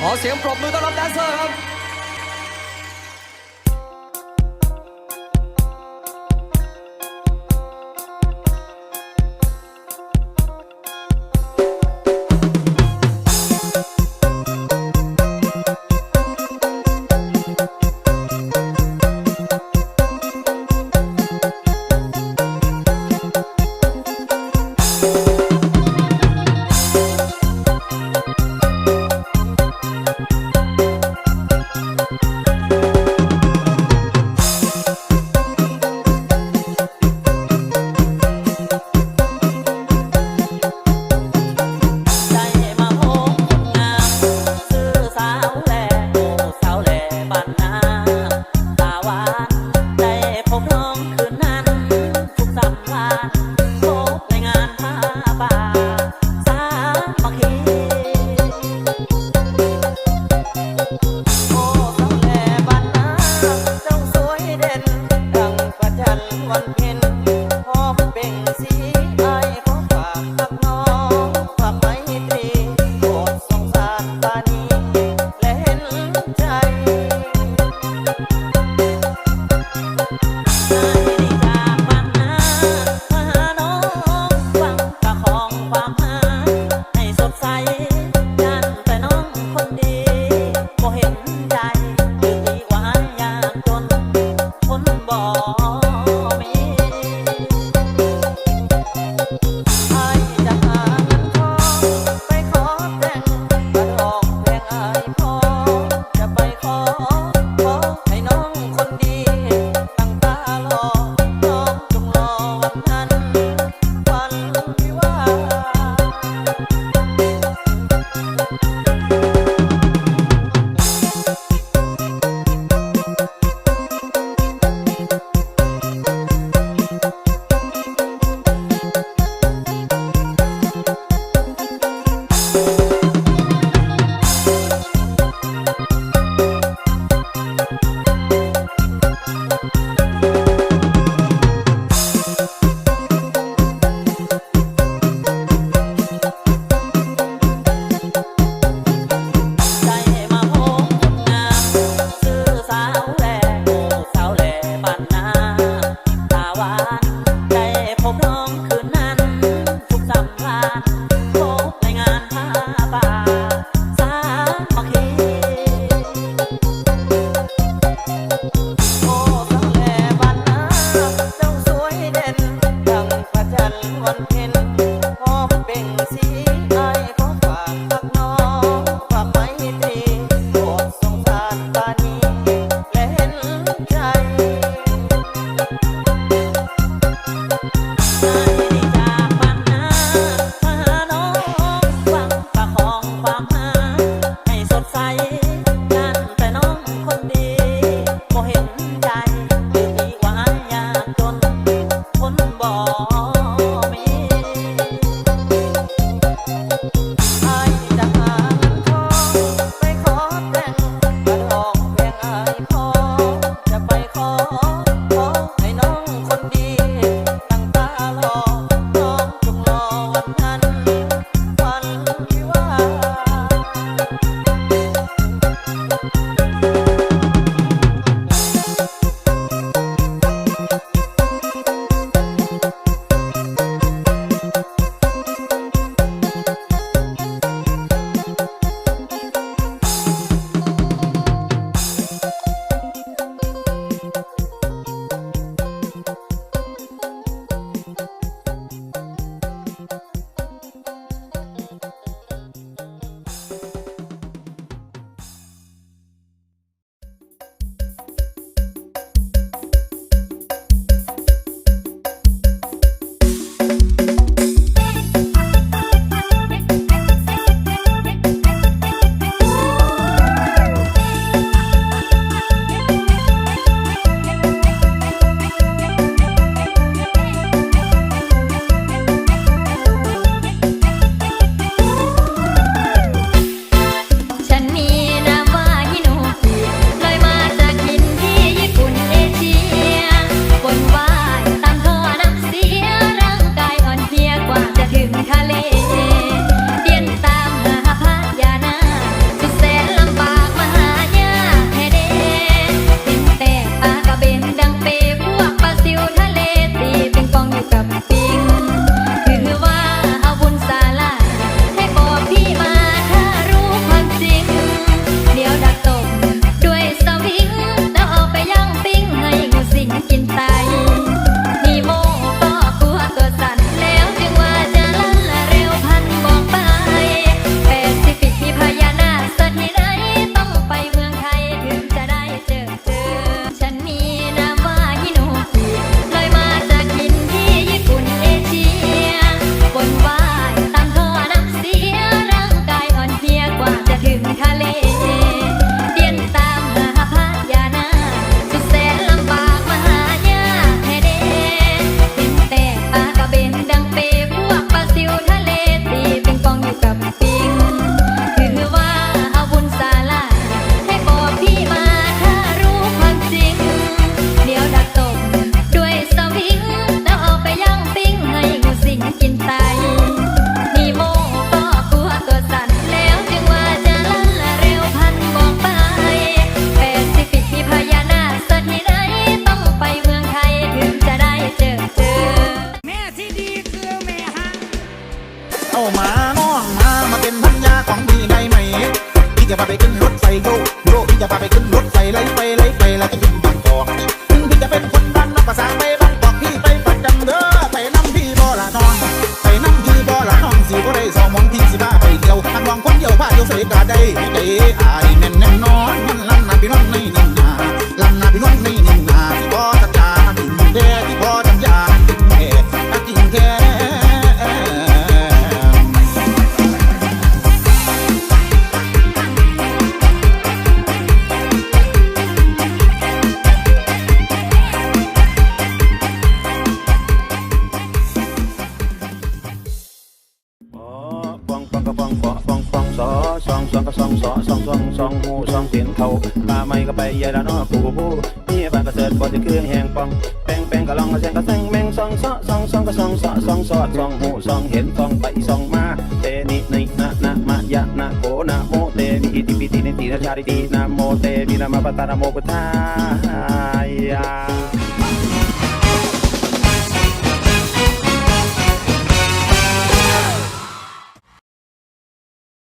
ขอเสียงปรบมือต้อนรับแดนเซอร์ครับ you. วันเพ็ญ Ya para que... สองสองสองหูสองเสียงเขามาไม่ก็ไปใหญ่ละนอกูกูนี่บ้นกระเสริฐบ่จะคือแหงปองแป้งแป้งก็ลองก็แซงก็แซงแมงสองซอสองสองก็สองซอสองซอดสองหูสองเห็นสองไปสองมาเตนิในนานามายะนะโกนาโมเตนิอิติปิตินิตินาชาริตินะโมเตมินามาปตานะโมกุทายา